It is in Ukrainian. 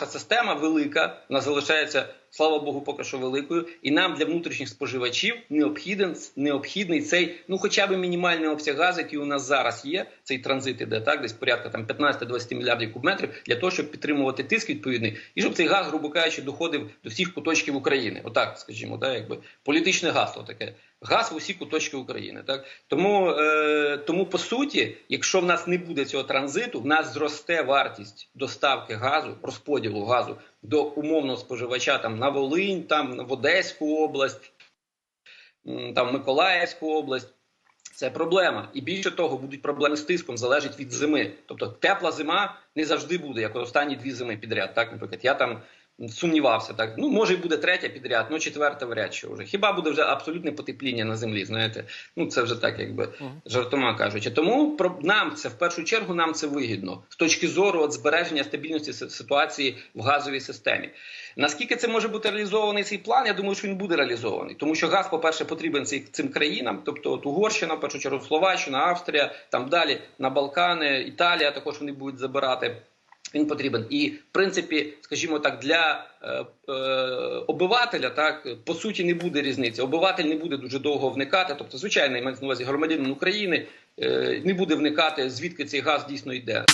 наша система велика, вона залишається, слава Богу, поки що великою, і нам для внутрішніх споживачів необхіден необхідний цей, ну хоча б мінімальний обсяг газу, який у нас зараз є. Цей транзит іде так, десь порядка там 15-20 мільярдів кубметрів для того, щоб підтримувати тиск відповідний, і щоб цей газ, грубо кажучи, доходив до всіх куточків України. Отак, скажімо, так, якби політичне гасло таке. Газ в усі куточки України. Так тому, е, тому по суті, якщо в нас не буде цього транзиту, в нас зросте вартість доставки газу, розподілу газу до умовного споживача там на Волинь, там в Одеську область, там Миколаївську область. Це проблема, і більше того, будуть проблеми з тиском, залежить від зими. Тобто тепла зима не завжди буде, як останні дві зими підряд. Так, наприклад, я там сумнівався. Так, ну може і буде третя підряд, ну четверта вряд чи вже. Хіба буде вже абсолютне потепління на землі? Знаєте, ну це вже так, якби жартома кажучи. Тому про нам це в першу чергу нам це вигідно з точки зору от, збереження стабільності ситуації в газовій системі. Наскільки це може бути реалізований цей план? Я думаю, що він буде реалізований, тому що газ, по-перше, потрібен цей- цим країнам, тобто от Угорщина, в першу чергу Словаччина, Австрія, там далі на Балкани, Італія також вони будуть забирати. Він потрібен і в принципі, скажімо так, для е, е, обивателя так по суті не буде різниці. Обиватель не буде дуже довго вникати. Тобто, звичайно, я маю на увазі громадянин України е, не буде вникати, звідки цей газ дійсно йде.